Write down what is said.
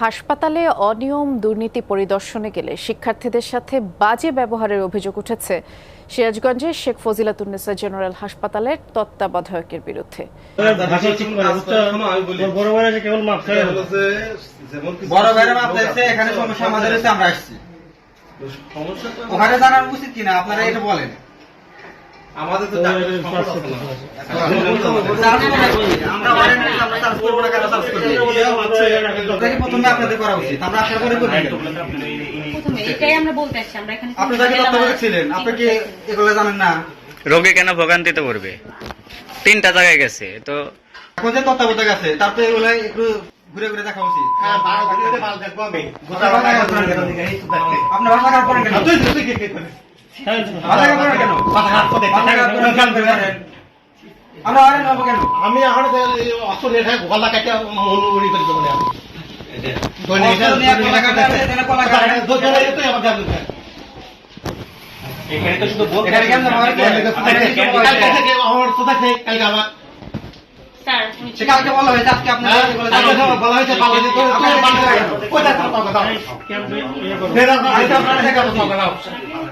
হাসপাতালে অনিয়ম দুর্নীতি পরিদর্শনে গেলে শিক্ষার্থীদের সাথে বাজে ব্যবহারের অভিযোগ উঠেছে সিরাজগঞ্জের শেখ ফজিলাতুন্নেসা জেনারেল হাসপাতালের তত্ত্বাবধায়কের বিরুদ্ধে। উচিত কিনা, আপনারা এটা বলেন। আমাদের তো প্রথমে আপনাদের করা উচিত। আমরা আশা করি আপনি যাকে তত্ত্বাবধায়ক ছিলেন আপনি কি এগুলো জানেন না? রোগী কেন ভোগান্তিতে পড়বে? তিনটা জায়গায় গেছে তো এখন যে তত্ত্বাবধায়ক আছে তার তো এগুলো একটু ঘুরে ঘুরে দেখা উচিত। হ্যাঁ। আপনার ভাষা তো? আমরা আমি এখন অত রেট গলা কাটে উড়ি করে দেবো অস্ত্র এখানে কলা কাটা আছে। আমার আমার তো দেখে কালকে আমার স্যার উনি সে কালকে বলা হয়েছে আজকে আপনারা বলা হয়েছে কোথায়